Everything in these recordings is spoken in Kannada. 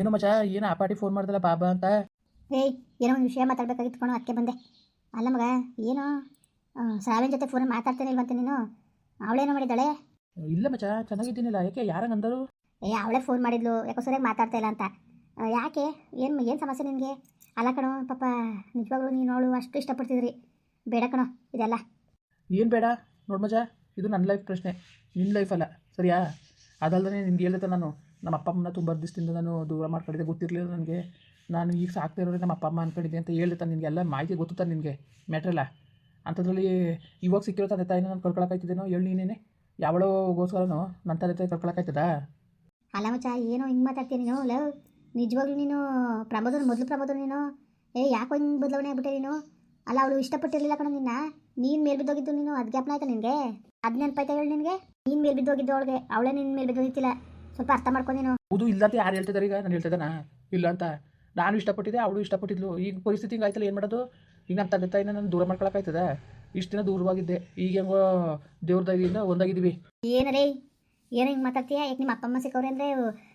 ಏನು ಮಚ ಏನು ಆಪಾಟಿ ಪಾಟಿ ಫೋನ್ ಮಾಡ್ದಲ್ಲ ಬಾಬಾ ಅಂತ? ಏಯ್ ಏನೋ ಒಂದು ವಿಷಯ ಮಾತಾಡ್ಬೇಕಾಗಿತ್ತು ಕಣೋ ಅದಕ್ಕೆ ಬಂದೆ. ಅಲ್ಲ ಮಗ ಏನೋ ಸಾವಿನ ಜೊತೆ ಫೋನ್ ಮಾತಾಡ್ತೇನೆ ಇಲ್ವಂತೆ ನೀನು? ಅವಳೇನೋ ಮಾಡಿದ್ದಾಳೆ? ಇಲ್ಲ ಮಚ ಚೆನ್ನಾಗಿದ್ದೀನಿಲ್ಲ. ಯಾಕೆ ಯಾರಂಗಂದರು ಏ ಅವಳೇ ಫೋನ್ ಮಾಡಿದ್ಲು ಯಾಕೋ ಸರಿಯಾಗಿ ಮಾತಾಡ್ತಾ ಇಲ್ಲ ಅಂತ. ಯಾಕೆ? ಏನು ಏನು ಸಮಸ್ಯೆ ನಿನಗೆ? ಅಲ್ಲ ಕಣೋ ಪಾಪ ನಿಜವಾಗ್ಲೂ ನೀನು ಅವಳು ಅಷ್ಟು ಇಷ್ಟಪಡ್ತಿದ್ರಿ. ಬೇಡ ಕಣೋ ಇದೆಲ್ಲ. ಏನು ಬೇಡ? ನೋಡು ಮಜಾ ಇದು ನನ್ನ ಲೈಫ್ ಪ್ರಶ್ನೆ. ನಿನ್ನ ಲೈಫ್ ಅಲ್ಲ ಸರಿಯಾ? ಅದಲ್ಲದೆ ನಿನ್ಗೆ ಹೇಳಿದೆ ನಾನು. ನಮ್ಮ ಅಪ್ಪ ಅಮ್ಮನ ತುಂಬ ದಿವಸದಿಂದ ನಾನು ದೂರ ಮಾಡ್ಕೊಂಡಿದ್ದೆ. ಗೊತ್ತಿರಲಿಲ್ಲ ನನಗೆ. ನಾನು ಈಗ ಸಾಕ್ತಾ ಇರೋರು ನಮ್ಮ ಅಪ್ಪ ಅಮ್ಮ ಅನ್ಕೊಂಡಿದ್ದೆ ಅಂತ ಹೇಳಿದೆ ತಾನು ನಿನಗೆ ಎಲ್ಲ ಮಾಹಿತಿ ಗೊತ್ತು ತಾನೆ ನಿನಗೆ. ಮ್ಯಾಟ್ರಲ್ಲ ಅಂಥದ್ರಲ್ಲಿ ಇವಾಗ ಸಿಕ್ಕಿರೋ ತಂದೆ ತಾಯಿನ ನಾನು ಕಳ್ಕೊಳಕಾಯ್ತಿದ್ದೇನೋ ಹೇಳಿ ನೀನೇನೆ. ಯಾವಳೋಗೋಸ್ಕರನೋ ನನ್ನ ತಂದೆ ತಾಯಿ ಕರ್ಕೊಳಕಾಯ್ತದ ಅಲ್ಲ ಮಚ್ಚ, ಏನೋ ಹಿಂಗೆ ಮಾತಾಡ್ತೀನಿ ನೀನು? ಲವ್, ನಿಜವಾಗ್ಲೂ ನೀನು ಪ್ರಮೋದನ, ಮೊದಲು ಪ್ರಮೋದನ ನೀನು? ಏ, ಯಾಕೋ ಹಿಂಗೆ ಬದಲಾವಣೆ ಆಗ್ಬಿಟ್ಟೆ ನೀನು? ಅಲ್ಲ, ಅವಳು ಇಷ್ಟಪಟ್ಟಿರಲಿಲ್ಲ ಕಣ ನಿನ್ನ. ನೀನು ಮೇಲೆ ಬಿದ್ದೋಗಿದ್ದು ನೀನು ಅದು ಜ್ಞಾಪನ ಆಯ್ತಾ ನಿನಗೆ? ಅದು ನೆನಪಾಯ್ತಾ ಹೇಳಿ ನಿನಗೆ? ನೀನು ಮೇಲೆ ಬಿದ್ದೋಗಿದ್ದು ಅವಳಿಗೆ. ಅವಳೇ ನಿನ್ನ ಮೇಲೆ ಬಿದ್ದೋಗಿತ್ತಿಲ್ಲ ಸ್ವಲ್ಪ ಅರ್ಥ ಮಾಡ್ಕೊ ನೀನು. ಹೌದು ಇಲ್ಲ ಅಂತ ಯಾರು ಹೇಳ್ತಿದ್ದಾರೆ ಈಗ? ನಾನು ಹೇಳ್ತಿದ್ದಾನ ಇಲ್ಲ ಅಂತ. ನಾನು ಇಷ್ಟಪಟ್ಟಿದ್ದೆ ಅವಳು ಇಷ್ಟಪಟ್ಟಿದ್ಲು. ಈಗ ಪರಿಸ್ಥಿತಿ ಹಿಂಗೆ ಆಯ್ತಲ್ಲ ಏನು ಮಾಡೋದು? ಈಗ ನಮ್ಮ ತಂದೆ ತಾಯಿನ ನಾನು ದೂರ ಮಾಡ್ಕೊಳಕ್ಕಾಯ್ತದ ಇಷ್ಟು ದಿನ ದೂರವಾಗಿದ್ದೆ. ಈಗ ಹೆಂಗೋ ದೇವ್ರ ದಯದಿಂದ ಒಂದಾಗಿದ್ದೀವಿ. ಏನರೇ ಏನೋ ಹಿಂಗೆ ಮಾತಾಡ್ತೀಯ? ಯಾಕೆ ನಿಮ್ಮ ಅಪ್ಪ ಅಮ್ಮ ಸಿಕ್ಕವ್ರೆ ಅಂದರೆ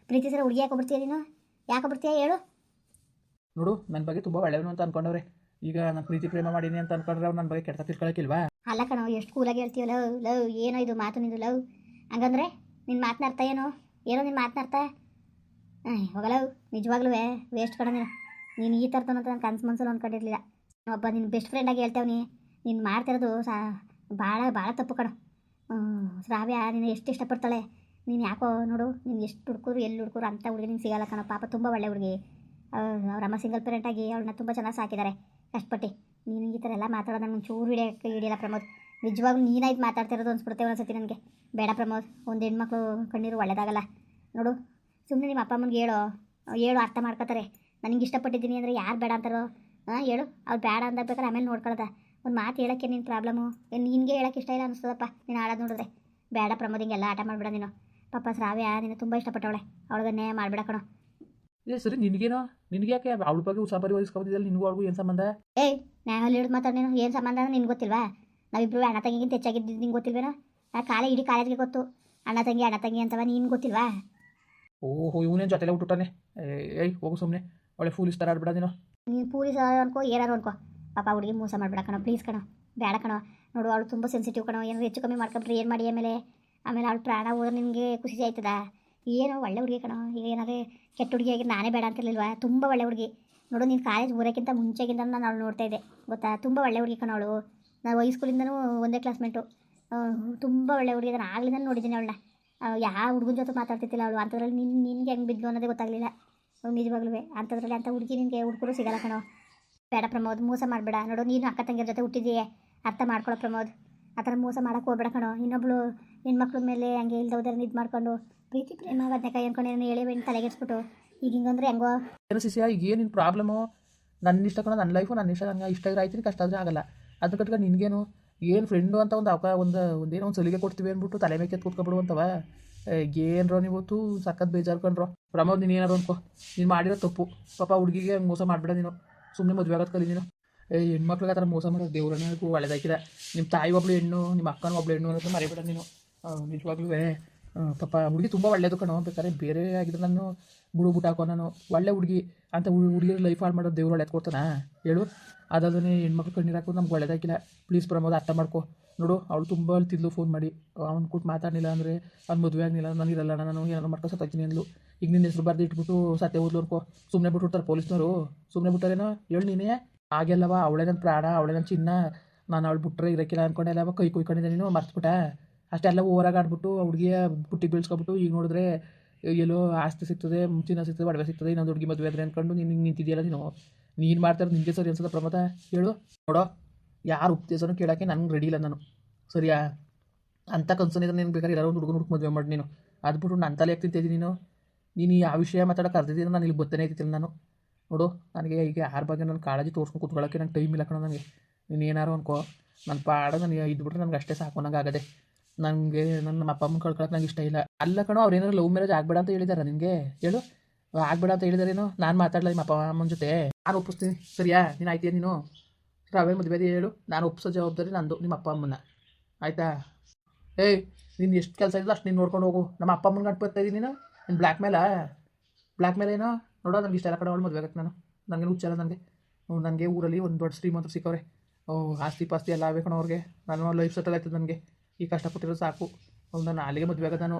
ಪ್ರೀತಿಸಿರೋ ಹುಡುಗಿ ಯಾಕೆ ಬಿಡ್ತೀಯ ನೀನು? ಯಾಕೆ ಬಿಡ್ತೀಯ ಹೇಳು. ನೋಡು ನನ್ನ ಬಗ್ಗೆ ತುಂಬ ಒಳ್ಳೆಯವನು ಅಂತ ಅನ್ಕೊಂಡವ್ರೆ. ಈಗ ನಾನು ಪ್ರೀತಿ ಪ್ರೇಮ ಮಾಡೀನಿ ಅಂತ ಅನ್ಕೊಂಡ್ರೆ ಅವ್ರು ನನ್ನ ಬಗ್ಗೆ ಕೆಟ್ಟ ತಿಳ್ಕೊಳಕ್ಕಿಲ್ವಾ ಅಲ್ಲ ಕಣೋ ಎಷ್ಟು ಕೂಲಾಗಿ ಹೇಳ್ತೀವಿ ಲವ್ ಲವ್ ಏನೋ ಇದು ಮಾತು ನಿಂದು ಲವ್. ಹಂಗಂದ್ರೆ ನಿನ್ನ ಮಾತನ್ನ ಅರ್ಥ ಏನೋ? ಏನೋ ನೀನು ಮಾತನಾಡ್ತಾ ಹೋಗಲ್ಲ ನಿಜವಾಗ್ಲೂ ವೇಸ್ಟ್ ಕಣ ನೀನು. ನೀನು ಈ ಥರದ ಅಂತ ನನ್ನ ಕನ್ಸು ಮನ್ಸಲ್ಲಿ ಅಂದ್ಕೊಂಡಿರಲಿಲ್ಲ ಒಬ್ಬ ನಿನ್ನ ಬೆಸ್ಟ್ ಫ್ರೆಂಡಾಗಿ ಹೇಳ್ತೇವೆ ನೀನು ಮಾಡ್ತಿರೋದು ಸಾ ಭಾಳ ಭಾಳ ತಪ್ಪು ಕಣ. ಶ್ರಾವ್ಯ ನೀನು ಎಷ್ಟು ಇಷ್ಟಪಡ್ತಾಳೆ? ನೀನು ಯಾಕೋ ನೋಡು, ನೀನು ಎಷ್ಟು ಹುಡ್ಕರು, ಎಲ್ಲಿ ಹುಡ್ಕರು ಅಂತ ಹುಡುಗಿ ನಿಂಗೆ ಸಿಗಲ್ಲ ಕಣ. ಪಾಪ ತುಂಬ ಒಳ್ಳೆ ಹುಡುಗಿ. ಅವ್ರ ಅಮ್ಮ ಸಿಂಗಲ್ ಪೇರೆಂಟಾಗಿ ಅವಳನ್ನ ತುಂಬ ಚೆನ್ನಾಗಿ ಸಾಕಿದ್ದಾರೆ ಕಷ್ಟಪಟ್ಟು. ನೀನು ಈ ಥರ ಎಲ್ಲ ಮಾತಾಡೋದು ನಂಗೆ ಚೂರು ಹಿಡಿಯೋಕ್ಕೆ ಹಿಡಿಯಲ್ಲ ಪ್ರಮೋದ್. ನಿಜವಾಗ್ಲೂ ನೀನಾಯ್ತು ಮಾತಾಡ್ತಿರೋದು ಅನ್ಸ್ಬಿಡ್ತೇವೆ ಒಂದ್ಸತಿ ನನಗೆ. ಬೇಡ ಪ್ರಮೋದ್ ಒಂದು ಹೆಣ್ಮಕ್ಳು ಕಣ್ಣೀರು ಒಳ್ಳೇದಾಗಲ್ಲ. ನೋಡು ಸುಮ್ಮನೆ ನಿಮ್ಮ ಅಪ್ಪ ಅಮ್ಮನಿಗೆ ಹೇಳು ಹೇಳು ಅರ್ಥ ಮಾಡ್ಕೋತಾರೆ. ನನಗೆ ಇಷ್ಟಪಟ್ಟಿದ್ದೀನಿ ಅಂದರೆ ಯಾರು ಬೇಡ ಅಂತಾರೋ? ಹಾಂ ಹೇಳು. ಅವ್ರು ಬೇಡ ಅಂತ ಬೇಕಾದ್ರೆ ಆಮೇಲೆ ನೋಡ್ಕೊಳ್ದ. ಒಂದು ಮಾತು ಹೇಳೋಕ್ಕೆ ನಿನ್ನ ಪ್ರಾಬ್ಲಮ್ಮು ನಿನಗೆ ಹೇಳೋಕ್ಕೆ ಇಷ್ಟ ಇಲ್ಲ ಅನಿಸ್ತದಪ್ಪ ನೀನು ಆಡೋದು ನೋಡಿದ್ರೆ. ಬೇಡ ಪ್ರಮೋದ್ ಹಿಂಗೆಲ್ಲ ಆಟ ಮಾಡಬೇಡ ನೀನು. ಪಾಪ ಶ್ರಾವ್ಯ ನೀನು ತುಂಬ ಇಷ್ಟಪಟ್ಟವಳೆ. ಅವಳಿಗನ್ನೇ ಮಾಡಬೇಡ ಕಣೋ. ಏ ಸರಿ ನಿನಗೇನೋ? ನಿನಗೆ ಯಾಕೆ ಅವಳ ಬಗ್ಗೆ ಉಸಾಬರಿ ವಹಿಸ್ಕೊಬೋದಿಲ್ಲ ನಿನಗೂ ಅವಳಿಗೂ ಏನು ಸಂಬಂಧ? ಏಯ್ ನಾನು ಅಲ್ಲಿ ಮಾತಾಡ ಮಾತಾಡಿ ನೀನು. ಏನು ಸಂಬಂಧ ನಿನ್ಗೆ ಗೊತ್ತಿಲ್ವಾ? ನಾವಿಬ್ರು ಅಣ್ಣ ತಂಗಿಗಿಂತ ಹೆಚ್ಚಾಗಿದ್ದು ನಿಂಗೆ ಗೊತ್ತಿಲ್ವೇನೋ? ನಾ ಕಾಲೇ ಇಡೀ ಕಾಲೇಜ್ಗೆ ಗೊತ್ತು. ಅಣ್ಣ ತಂಗಿ ಅಣ್ಣ ತಂಗಿ ಅಂತವ ನೀನು ಗೊತ್ತಿಲ್ವಾ? ಓಹೋ ಇವನೇನು ಜೊತೆಲೆ ಹುಟ್ಟುತ್ತಾನೆ? ಏಯ್ ಹೋಗು ಸುಮ್ಮನೆ ಒಳ್ಳೆ ಫೂಲ್ ಇಸ್ತಾರ ಆಡ್ಬಿಡ ನೀನು. ನೀನು ಪೂಲಿಸ್ ಅನ್ಕೋ ಏನಾರು ಅನ್ಕೋ. ಪಾಪ ಹುಡುಗಿ ಮೋಸ ಮಾಡ್ಬೇಡ ಕಣೋ ಪ್ಲೀಸ್ ಕಣೋ. ಬೇಡ ಕಣೋ. ನೋಡು ಅವಳು ತುಂಬ ಸೆನ್ಸಿಟಿವ್ ಕಣೋ. ಏನು ಹೆಚ್ಚು ಕಮ್ಮಿ ಮಾಡ್ಕೊಂಡ್ರೆ ಏನು ಮಾಡಿ ಆಮೇಲೆ? ಆಮೇಲೆ ಅವಳು ಪ್ರಾಣ ಹೋದ್ರೆ ನಿಮಗೆ ಖುಷಿ ಆಯ್ತದ? ಏನು ಒಳ್ಳೆ ಹುಡುಗಿ ಕಣೋ. ಏನಾದ್ರೆ ಕೆಟ್ಟ ಹುಡುಗಿ ಆಗಿ ನಾನೇ ಬೇಡ ಅಂತಿರ್ಲಿಲ್ವಾ? ತುಂಬ ಒಳ್ಳೆ ಹುಡುಗಿ. ನೋಡು ನೀನು ಕಾಲೇಜ್ ಊರಕ್ಕಿಂತ ಮುಂಚೆಗಿಂತ ನಾನು ಅವಳು ನೋಡ್ತಾ ಇದ್ದೆ. ಗೊತ್ತಾ? ತುಂಬ ಒಳ್ಳೆ ಹುಡುಗಿ ಕಣೋ ಅವಳು. ನಾವು ಹೈಸ್ಕೂಲಿಂದನೂ ಒಂದೇ ಕ್ಲಾಸ್ಮೇಟು ತುಂಬ ಒಳ್ಳೆ ಹುಡುಗಿ ನಾನು ಆಗಲಿಂದ ನೋಡಿದ್ದೀನಿ ಅವಳನ್ನ. ಯಾವ ಹುಡುಗನ ಜೊತೆ ಮಾತಾಡ್ತಿದ್ದಿಲ್ಲ ಅವಳು. ಅಂಥದ್ರಲ್ಲಿ ನಿನ್ನ ನಿನಗೆ ಹೆಂಗೆ ಬಿದ್ದು ಅನ್ನೋದೇ ಗೊತ್ತಾಗಲಿಲ್ಲ. ನಿಜವಾಗ್ಲೂ ಅಂಥದ್ರಲ್ಲಿ ಅಂಥ ಹುಡುಗಿ ನಿನಗೆ ಹುಡುಗರು ಸಿಗಲ್ಲ ಕಣೋ. ಬೇಡ ಪ್ರಮೋದ್, ಮೋಸ ಮಾಡಬೇಡ. ನೋಡು, ನೀನು ಅಕ್ಕ ತಂಗಿಯರ ಜೊತೆ ಹುಟ್ಟಿದೀಯ ಅರ್ಥ ಮಾಡ್ಕೊಳ್ಳೋ ಪ್ರಮೋದ್. ಆ ಥರ ಮೋಸ ಮಾಡೋಕೆ ಹೋಗ್ಬೇಡ ಕಣೋ. ಇನ್ನೊಬ್ಳು ಹೆಣ್ಮಕ್ಳ ಮೇಲೆ ಹಂಗೆ ಇಲ್ದೋದ್ರೆ ಇದು ಮಾಡ್ಕೊಂಡು ಪ್ರೀತಿ, ಪ್ರೇಮ, ಬದನೆಕಾಯಿ ಅಂದ್ಕೊಂಡು ಏನು ಹೇಳಿ ಬೆಣ್ಣೆ ತಲೆಗೆಸ್ಬಿಟ್ಟು ಈಗ ಹಿಂಗಂದ್ರೆ ಹೆಂಗೋ? ಏನು ಸಿಸಿಯ ಈಗ ಏನು ನಿನ್ನ ಪ್ರಾಬ್ಲಮ್ಮು ನನ್ನ ಇಷ್ಟ ಕಣೋ ನನ್ನ ಲೈಫು ನನ್ನ ಇಷ್ಟ ನನಗೆ ಇಷ್ಟ ಇದ್ರೆ ಆಯ್ತೀನಿ ಕಷ್ಟ ಆದರೆ ಆಗಲ್ಲ. ಅದನ್ನ ಕಟ್ಕ ನಿನಗೇನು, ಏನು ಫ್ರೆಂಡು ಅಂತ ಒಂದು ಅವಕ, ಒಂದು, ಒಂದೇನೋ ಒಂದು ಸಲಿಗೆ ಕೊಡ್ತೀವಿ ಅಂದ್ಬಿಟ್ಟು ತಲೆ ಮೇಲೆ ಕೆತ್ತು ಕೂತ್ಕೊಬಿಡು ಅಂತವ ಏನ್ರೋ ನೀವು ತು ಸಖತ್ ಬೇಜಾರು ಕಣ್ರೋ. ಪ್ರಮೋದ್ ನೀನು ಏನಾರು ಅನ್ಕೋ, ನೀನು ಮಾಡಿರೋ ತಪ್ಪು. ಪಾಪ ಹುಡುಗಿಗೆ ಮೋಸ ಮಾಡಬೇಡ ನೀನು. ಸುಮ್ಮನೆ ಮದುವೆ ಆಗೋದು ಕಲಿ ನೀನು. ಏ, ಹೆಣ್ಮಕ್ಳಿಗೆ ಆ ಥರ ಮೋಸ ಮಾಡೋದು ದೇವ್ರನ್ನೂ ಒಳ್ಳೆದಾಕಿದೆ ನಿಮ್ಮ ತಾಯಿ ಒಬ್ಳು ಹೆಣ್ಣು ನಿಮ್ಮ ಅಕ್ಕನ ಒಬ್ಳು ಹೆಣ್ಣು ಅನ್ನೋದು ಮರಿಬೇಡ ನೀನು. ನಿಜವಾಗ್ಲೂ ಪಾಪ ಹುಡುಗಿ ತುಂಬ ಒಳ್ಳೇದು ಕಣೋ, ಬೇಕಾದ್ರೆ ಬೇರೆ ಆಗಿದ್ರೆ ನಾನು ಬುಡು ಬುಟ್ ಹಾಕೋ, ನಾನು ಒಳ್ಳೆ ಹುಡುಗಿ ಅಂತ ಹುಡುಗಿ ಲೈಫ್ ಹಾಳು ಮಾಡೋದು ದೇವ್ರು ಒಳ್ಳೇದು ಕೊಡ್ತಾನಾ? ಹೇಳು. ಅದಲ್ಲದೆ ಹೆಣ್ಮಕ್ಳು ಕಣ್ಣೀರು ಹಾಕೋದು ನಮ್ಗೆ ಒಳ್ಳೆದಾಗಿಲ್ಲ ಪ್ಲೀಸ್ ಪ್ರಮೋದ್ ಅರ್ಥ ಮಾಡ್ಕೊ. ನೋಡು, ಅವಳು ತುಂಬ ತಿದ್ಲು ಫೋನ್ ಮಾಡಿ. ಅವ್ನು ಕೂತ್ ಮಾತಾಡಲಿಲ್ಲ ಅಂದರೆ ಅವ್ನು ಮದುವೆ ಆಗಲಿಲ್ಲ ನಾನು ಇರಲ್ಲ ನಾನು ಏನಾದ್ರು ಮಾಡ್ಕೊಂಡು ಸತ್ತಾಗ್ತೀನಿ ಅಂದ್ಲು. ಈಗ ನಿನ್ನ ಹೆಸರು ಬರ್ದು ಇಟ್ಬಿಟ್ಟು ಸತ್ಯ ಓದ್ಲು ಅನ್ಕೋ. ಸುಮ್ಮನೆ ಬಿಟ್ಬಿಡ್ತಾರೆ ಪೊಲೀಸ್ನವರು. ಸುಮ್ಮನೆ ಬಿಟ್ಟಾರೇನೋ ಹೇಳು ನೀನೇ. ಹಾಗೆಲ್ಲವ ಅವಳೇ ನನ್ನ ಪ್ರಾಣ, ಅವಳೇ ನನ್ನ ಚಿನ್ನ. ನಾನು ಅವಳು ಬಿಟ್ಟರೆ ಇರೋಕ್ಕಿಲ್ಲ ಅಂದ್ಕೊಂಡೆಲ್ಲವ ಕೈ ಕುಯ್ಕೊಂಡಿದ್ದೆ ನೀನು, ಮರ್ತ್ಬಿಟ್ಟ. ಅಷ್ಟೆಲ್ಲ ಓವರಾಗಿ ಆಡ್ಬಿಟ್ಟು ಹುಡುಗಿಯ ಬುಟ್ಟಿ ಬೀಳ್ಸ್ಕೊಬಿಟ್ಟು ಈಗ ನೋಡಿದ್ರೆ ಎಲ್ಲೋ ಆಸ್ತಿ ಸಿಗ್ತದೆ, ಮುಂಚಿನ ಸಿಗ್ತದೆ, ಒಡವೆ ಸಿಗ್ತದೆ, ಇನ್ನೊಂದು ಹುಡುಗಿ ಮದುವೆ ಆದರೆ ಅಂದ್ಕೊಂಡು ನೀನು ನಿಂತಿದೆಯಲ್ಲ ನೀನು. ನೀನು ಮಾಡ್ತಾರೆ ನಿಂಗೆ ಸರಿ ಅನ್ಸೋದ ಪ್ರಮೋದ? ಹೇಳು. ನೋಡೋ, ಯಾರು ಉಪದೇಶನೂ ಕೇಳೋಕ್ಕೆ ನನಗೆ ರೆಡಿ ಇಲ್ಲ ನಾನು. ಸರಿಯಾ? ಅಂಥ ಕನ್ಸನಿದ್ರೆ ನೀನು ಬೇಕಾದ್ರೆ ಯಾರೋ ಒಂದು ಹುಡುಗನ ಹುಡುಗ ಮದುವೆ ಮಾಡಿ ನೀನು. ಅದ್ಬಿಟ್ಟು ನನ್ನ ತಲೆ ಯಾಕೆ ತಿಂತಿದ್ದೀನಿ ನೀನು. ನೀನು ಯಾವ ವಿಷಯ ಮಾತಾಡೋಕೆ ಕರೆದಿದ್ದೀನಿ ನಾನು ಇಲ್ಲಿ ಬತ್ತನೇ ಇರ್ತಿಲ್ಲ ನಾನು. ನೋಡು, ನನಗೆ ಈಗ ಯಾರ ಬಗ್ಗೆ ನಾನು ಕಾಳಜಿ ತೋರ್ಸ್ಕೊಂಡು ಕೂತ್ಕೊಳ್ಳೋಕ್ಕೆ ನಂಗೆ ಟೈಮ್ ಇಲ್ಲ ಕಣೋ ನನಗೆ ನೀನು ಏನಾರು ಅನ್ಕೋ. ನನ್ನ ಪಾಡ ನನಗೆ ಇದ್ಬಿಟ್ರೆ ನನಗೆ ಅಷ್ಟೇ ಸಾಕು ನಂಗೆ ಆಗದೆ. ನನಗೆ ನನ್ನ ಅಪ್ಪ ಅಮ್ಮನ ಕಳ್ಕೊಳಕ್ಕೆ ನಂಗೆ ಇಷ್ಟ ಇಲ್ಲ. ಅಲ್ಲ ಕಣೋ, ಅವ್ರು ಏನಾರು ಲವ್ ಮ್ಯಾರೇಜ್ ಆಗಬೇಡ ಅಂತ ಹೇಳಿದಾರ ನಿನಗೆ ಹೇಳು. ಆಗಬೇಡ ಅಂತ ಹೇಳಿದಾರೇನು ನಾನು ಮಾತಾಡಲ್ಲ ನಿಮ್ಮ ಅಪ್ಪ ಅಮ್ಮನ ಜೊತೆ? ನಾನು ಒಪ್ಪಿಸ್ತೀನಿ. ಸರಿಯಾ? ನೀನು ಆಯ್ತೀಯ ನೀನು? ರಾವೇ, ಮದುವೆ ಹೇಳು. ನಾನು ಒಪ್ಪಿಸೋ ಜವಾಬ್ದಾರಿ ನಂದು ನಿಮ್ಮ ಅಪ್ಪ ಅಮ್ಮನ ಆಯಿತಾ? ಏಯ್, ನೀನು ಎಷ್ಟು ಕೆಲಸ ಇಲ್ಲ ಅಷ್ಟು ನೀನು ನೋಡ್ಕೊಂಡು ಹೋಗು. ನಮ್ಮ ಅಪ್ಪ ಅಮ್ಮನ ಗಂಟು ಇದೀನಿ ನೀನು? ನೀನು ಬ್ಲ್ಯಾಕ್ ಮೇಲ ಬ್ಲ್ಯಾಕ್ ಮೇಲೆ ಏನೋ? ನೋಡೋ ನನಗೆ ಇಷ್ಟ ಎಲ್ಲ ಕಡೆ ಅವಳು ಮದುವೆ ಆಗತ್ತೆ ನಾನು. ನನಗೆ ಹುಚ್ಚಲ್ಲ ನನಗೆ ನನಗೆ ಊರಲ್ಲಿ ಒಂದು ದೊಡ್ಡ ಶ್ರೀಮಂತರು ಸಿಕ್ಕವ್ರೆ. ಓ, ಆಸ್ತಿ ಪಾಸ್ತಿ ಎಲ್ಲ ಆಗಬೇಕು ಅವ್ರಿಗೆ. ನಾನು ಲೈಫ್ ಸೆಟಲ್ ಆಯ್ತದೆ ನನಗೆ. ಈ ಕಷ್ಟಪಟ್ಟಿರೋದು ಸಾಕು. ಅವ್ನು ನಾನು ಅಲ್ಲಿಗೆ ಮದುವೆ ಆಗೋದು ನಾನು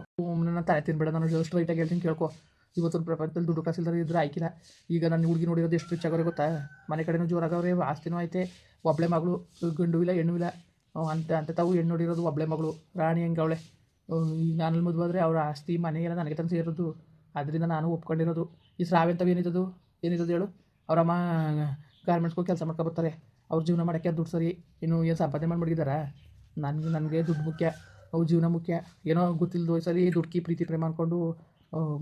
ನನ್ನ ತಲೆ ತಿನ್ಬೇಡ ನಾನು ಜಸ್ಟ್ ರೈಟಾಗಿ ಹೇಳ್ತೀನಿ ಕೇಳ್ಕೊ. ಇವತ್ತೊಂದು ಪ್ರಪಂಚದಲ್ಲಿ ದುಡ್ಡು ಕಾಸಿಲ್ದಾರೆ ಇದ್ರೆ ಆಯ್ಕಿಲ್ಲ ಈಗ ನಾನು ಹುಡುಗಿ ನೋಡಿರೋದು ಎಷ್ಟು ರಿಚ್ ಆಗೋರೆ ಗೊತ್ತಾ? ಮನೆ ಕಡೆನೂ ಜೋರಾಗವ್ರೆ, ಆಸ್ತಿನೂ ಐತೆ ಒಬ್ಬಳೆ ಮಗಳು, ಗಂಡು ಇಲ್ಲ, ಹೆಣ್ಣು ಇಲ್ಲ. ಅಂತ ಅಂತ ತಾವು ಹೆಣ್ಣು ನೋಡಿರೋದು ಒಬ್ಳೆ ಮಗಳು, ರಾಣಿ ಹೆಂಗೆ ಅವಳೆ. ಈಗ ನಾನು ಮದುವೆ ಆದರೆ ಅವ್ರ ಆಸ್ತಿ, ಮನೆ ಎಲ್ಲ ನನಗೆ ತಂದು ಸೇರೋದು ಅದರಿಂದ ನಾನು ಒಪ್ಕೊಂಡಿರೋದು. ಈ ಸ್ರಾವೆಂತವು ಏನಿದ್ದದು ಏನಿದ್ದದು ಹೇಳು? ಅವರಮ್ಮ ಗಾರ್ಮೆಂಟ್ಸ್ಗೂ ಕೆಲಸ ಮಾಡ್ಕೊ ಬರ್ತಾರೆ. ಅವ್ರ ಜೀವನ ಮಾಡೋಕ್ಕೆ ದುಡ್ಡು ಸರಿ. ಇನ್ನು ಏನು ಸಂಪಾದನೆ ಮಾಡ್ಬಿಟ್ಟಿದ್ದಾರಾ? ನನಗೆ ನನಗೆ ದುಡ್ಡು ಮುಖ್ಯ, ಅವು ಜೀವನ ಮುಖ್ಯ. ಏನೋ ಗೊತ್ತಿಲ್ಲದ ವಯಸ್ಸಲ್ಲಿ ದುಡ್ಕಿ ಪ್ರೀತಿ ಪ್ರೇಮ ಅಂದ್ಕೊಂಡು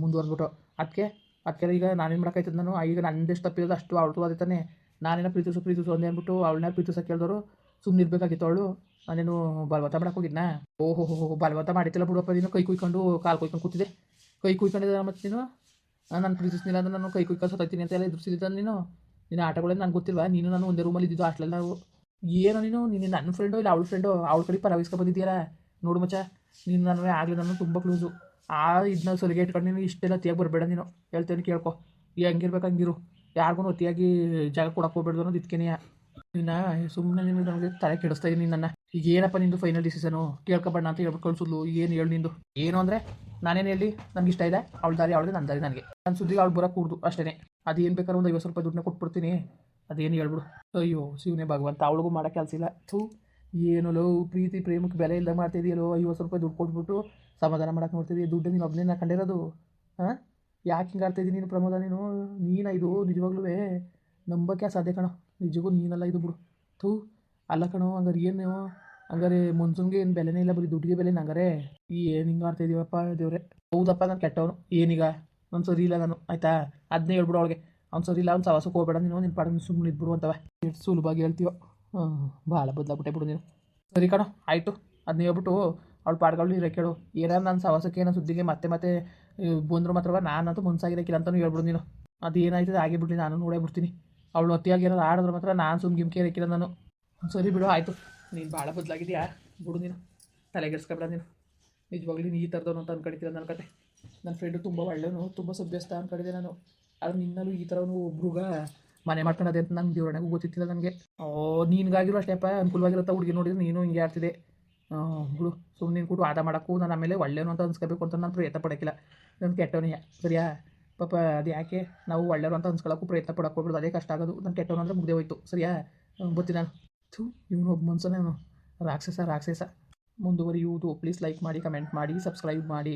ಮುಂದುವರೆದ್ಬಿಟ್ಟು. ಅದಕ್ಕೆ ಅದಕ್ಕೆ ಈಗ ನಾನೇನು ಮಾಡೋಕ್ಕಾಯ್ತದ ನಾನು? ಈಗ ನಂದೆಷ್ಟು ತಪ್ಪಿರೋದು ಅಷ್ಟು ಅವಳು ಅದೇ ತಾನೇ. ನಾನೇನೋ ಪ್ರೀತಿಸು ಪ್ರೀತಿಸು ಅಂದೇ ಅಂದ್ಬಿಟ್ಟು ಅವಳನ್ನ ಪ್ರೀತಿಸೋಕೆ ಕೇಳಿದವರು ಸುಮ್ಮನೆ ಇರಬೇಕಾಗಿತ್ತು ಅವಳು. ನಾನೇನು ಬಲವಂತ ಮಾಡಕ್ಕೆ ಹೋಗಿದ್ನಾ? ಓಹೋ, ಹೋ ಬಲವಂತ ಮಾಡಿತ್ತಿಲ್ಲ ಬಿಡಪ್ಪ ನೀನು. ಕೈ ಕುಯ್ಕೊಂಡು ಕಾಲು ಕುಯ್ಕೊಂಡು ಕೂತಿದ್ದೆ. ಕೈ ಕುಯ್ಕೊಂಡಿದ್ದೆ ಮತ್ತು ನೀನು? ನಾನು ಪ್ರೀತಿಸ್ನಿಲ್ಲ ಅಂದ್ರೆ ನಾನು ಕೈ ಕುಯ್ಕೊಂಡು ಸತ್ತೈತೀನಿ ಅಂತ ಎಲ್ಲ ಎದುರಿಸಿದ್ದ ನೀನು? ನಿನ್ನ ಆಟಗಳೇ ನನಗೆ ಗೊತ್ತಿಲ್ವಾ? ನೀನು ನಾನು ಒಂದೇ ರೂಮಲ್ಲಿ ಇದ್ದಿದ್ದು ಹಾಸ್ಟೆಲ್ ನಾವು ಏನೋ ನೀನು ನೀನು ನನ್ನ ಫ್ರೆಂಡು ಇಲ್ಲ ಅವಳ ಫ್ರೆಂಡು ಅವಳ ಕಡೆ ಪರ ಬಂದಿದ್ದೀಯಲ್ಲ? ನೋಡು ಮಚ್ಚ, ನೀನು ನನಗೆ ಆಗಲಿ ನಾನು ತುಂಬ ಕ್ಲೂಸು ಆ ಇದನ್ನ ಸೊಲಿಗೆ ಇಟ್ಕೊಂಡು ನೀನು ಇಷ್ಟೆಲ್ಲ ಅತಿಯಾಗಿ ಬರಬೇಡ ನೀನು. ಹೇಳ್ತೇನೆ ಕೇಳ್ಕೊ. ಈ ಹಂಗಿರ್ಬೇಕು ಹಂಗಿರು. ಯಾರಿಗೂ ಅತಿಯಾಗಿ ಜಾಗ ಕೊಡಕ್ಕೆ ಹೋಗ್ಬೇಡ್ದು ಅನ್ನೋದು ಇದಕ್ಕೇನೆ ನಿನ್ನ ಸುಮ್ಮನೆ ನೀನು ನನಗೆ ತಲೆ ಕೆಡಿಸ್ತಾ ಇದ್ದೀನಿ ನನ್ನ. ಈಗ ಏನಪ್ಪ ನಿಂದು ಫೈನಲ್ ಡಿಸಿಷನು ಕೇಳ್ಕೊಬೇಡ ಅಂತ ಹೇಳ್ಬಿಟ್ಟು ಕಳ್ಸಿದ್ಲು ಏನು ಹೇಳು ನಿಂದು? ಏನು ಅಂದರೆ, ನಾನೇನು ಹೇಳಿ? ನನಗೆ ಇಷ್ಟ ಇದೆ. ಅವಳ ದಾರಿ ಅವಳಿಗೆ ನನ್ನ ದಾರಿ ನನಗೆ. ನನ್ನ ಸುದ್ದಿಗೆ ಅವಳು ಬರೋಕೆ ಕೂಡ್ದು ಅಷ್ಟೇ ಅದೇನು ಬೇಕಾದ್ರೆ ಒಂದು ಐವತ್ತು ರೂಪಾಯಿ ದುಡ್ಡನ್ನ ಕೊಟ್ಬಿಡ್ತೀನಿ. ಅದೇನು ಹೇಳ್ಬಿಡು. ಅಯ್ಯೋ, ಶಿವನೇ ಭಗವಂತ, ಅವಳಿಗೂ ಮಾಡೋ ಕೆಲಸ ಇಲ್ಲ. ಥೂ ಏನು ಲೋ ಪ್ರೀತಿ, ಪ್ರೇಮಕ್ಕೆ ಬೆಲೆ ಇಲ್ಲದೆ ಮಾಡ್ತಿದೆಯಲ್ಲೋ ಐವತ್ತು ರೂಪಾಯಿ ದುಡ್ಡು ಕೊಟ್ಬಿಟ್ಟು ಸಮಾಧಾನ ಮಾಡಕ್ಕೆ ನೋಡ್ತಿದ್ದೀಯ ದುಡ್ಡು ನೀನು ಒಬ್ಬನೇ ಕಂಡಿರೋದು. ಹಾಂ ಯಾಕೆ ಹಿಂಗೆ ಆಡ್ತಾಯಿದ್ದೀನಿ ನೀನು ಪ್ರಮೋದ ನೀನು? ನೀನ ಇದು ನಿಜವಾಗ್ಲೂ ನಂಬಕ್ಕೆ ಸಾಧ್ಯ ಕಣೋ. ನಿಜಕ್ಕೂ ನೀನಲ್ಲ ಇದು ಬಿಡು. ಥೂ, ಅಲ್ಲ ಕಣೋ, ಹಂಗಾರೆ ಏನು? ಹಂಗಾರೆ ಮುನ್ಸೂನ್ಗೆ ಏನು ಬೆಲೆನೇ ಇಲ್ಲ, ಬರೀ ದುಡ್ಡಿಗೆ ಬೆಲೆ ಹಂಗಾರೆ. ಏನು ಹಿಂಗೆ ಆಡ್ತಾ ಇದೀವಪ್ಪ ದೇವ್ರೆ? ಹೌದಪ್ಪ, ನಾನು ಕೆಟ್ಟವನು. ಏನೀಗ ನಾನು ಸರಿ ಇಲ್ಲ ನಾನು. ಆಯಿತಾ? ಅದನ್ನೇ ಹೇಳ್ಬಿಡು ಅವಳಿಗೆ. ಅವ್ನು ಸರಿ ಇಲ್ಲ ಅವ್ನು ಸವಾಸಕ್ಕೆ ಹೋಗ್ಬೇಡ ನೀನು ನಿನ್ನ ಪಾಡಿಗೆ ಸುಮ್ಮನೆ ಇದ್ಬಿಡು ಅಂತವ. ಎಷ್ಟು ಸುಲಭವಾಗಿ ಹೇಳ್ತೀವೋ ಹಾಂ ಭಾಳ ಬದಲಾಗ್ಬಿಟ್ಟೆ ಬಿಡು ನೀನು. ಸರಿ ಕಣೋ, ಆಯಿತು. ಅದನ್ನ ಹೇಳ್ಬಿಟ್ಟು ಅವಳು ಪಾಡ್ಗಳು ಇರೋ ಕೇಳು. ಏನಾರು ನಾನು ಸವಾಸಕ್ಕೆ ಏನೋ ಸುದ್ದಿಗೆ ಮತ್ತೆ ಮತ್ತೆ ಬಂದರು ಮಾತ್ರವ, ನಾನಂತೂ ಮುನ್ಸಾಗಿರಕ್ಕಿಲ್ಲ ಅಂತಲೂ ಹೇಳ್ಬಿಡು ನೀನು. ಅದು ಏನಾಯ್ತದೆ ಆಗಿಬಿಡ್ಲಿ ನಾನು ನೋಡೇ ಬಿಡ್ತೀನಿ. ಅವಳು ಅತಿಯಾಗಿ ಏನಾರು ಆಡಿದ್ರೆ ಮಾತ್ರ ನಾನು ಸುಮ್ಮ ಗಿಮ್ಕೆ ಇರಕ್ಕಿಲ್ಲ ನಾನು. ಸರಿ ಬಿಡು, ಆಯಿತು. ನೀನು ಭಾಳ ಬದಲಾಗಿದೆಯಾ? ಬಿಡು ನೀನು. ತಲೆಗೆಡ್ಸ್ಕೊಬೇಡ ನೀನು. ನಿಜವಾಗ್ಲೂ ನೀ ಈ ಥರದವನು ಅಂತ ಅನ್ಕೊಂಡಿದ್ದೀರ ನನ್ನ ಕತೆ. ನನ್ನ ಫ್ರೆಂಡು ತುಂಬ ಒಳ್ಳೆಯವನು, ತುಂಬ ಸಭ್ಯಸ್ಥ ಅನ್ಕೊಂಡಿದ್ದೆ ನಾನು. ಆದ್ರೆ ನಿನ್ನಲ್ಲೂ ಈ ಥರ ಒಬ್ರುಗ ಮನೆ ಮಾಡ್ಕೊಂಡದೆ ಅಂತ ನಂಗೆ ದೇವರಣೆಗೂ ಗೊತ್ತಿತ್ತಿಲ್ಲ ನನಗೆ. ಓ, ನೀನ್ಗಾಗಿರೋ ಅಷ್ಟೇಪ್ಪ ಅನುಕೂಲವಾಗಿರುತ್ತಾ ಹುಡುಗಿ ನೋಡಿದ್ರೆ ನೀನು ಹಿಂಗೆ ಆಡ್ತಿದೆ ಬಿಡು ಸುಮ್ಮನೆ ಕೊಟ್ಟು ಆಟ ಮಾಡೋಕ್ಕೂ ನಾನು ಆಮೇಲೆ ಒಳ್ಳೆಯವನು ಅಂತ ಅನ್ಸ್ಕೋಬೇಕು ಅಂತ ನಾನು ಪ್ರಯತ್ನ ಪಡೋಕ್ಕಿಲ್ಲ. ನನ್ನ ಕೆಟ್ಟವನೇ ಸರಿಯಾ? ಪಾಪ, ಅದು ಯಾಕೆ? ನಾವು ಒಳ್ಳೆಯವರು ಅಂತ ಅನ್ಸ್ಕೊಳ್ಳೋಕ್ಕೂ ಪ್ರಯತ್ನ ಪಡಕ್ಕೆ ಹೋಗ್ಬಿಡೋದು, ಅದೇ ಕಷ್ಟ ಆಗೋದು. ನನ್ನ ಕೆಟ್ಟವನು ಅಂದರೆ ಮುಗ್ದೇ ಹೋಯ್ತು, ಸರಿಯಾ? ಗೊತ್ತಿ ನಾನು. ಥೂ, ಇವನು ಒಬ್ಬ ಮನ್ಸನೇ ರಾಕ್ಷಸ ರಾಕ್ಷಸ. ಮುಂದುವರಿಯುವುದು ಪ್ಲೀಸ್ ಲೈಕ್ ಮಾಡಿ ಕಮೆಂಟ್ ಮಾಡಿ ಸಬ್ಸ್ಕ್ರೈಬ್ ಮಾಡಿ.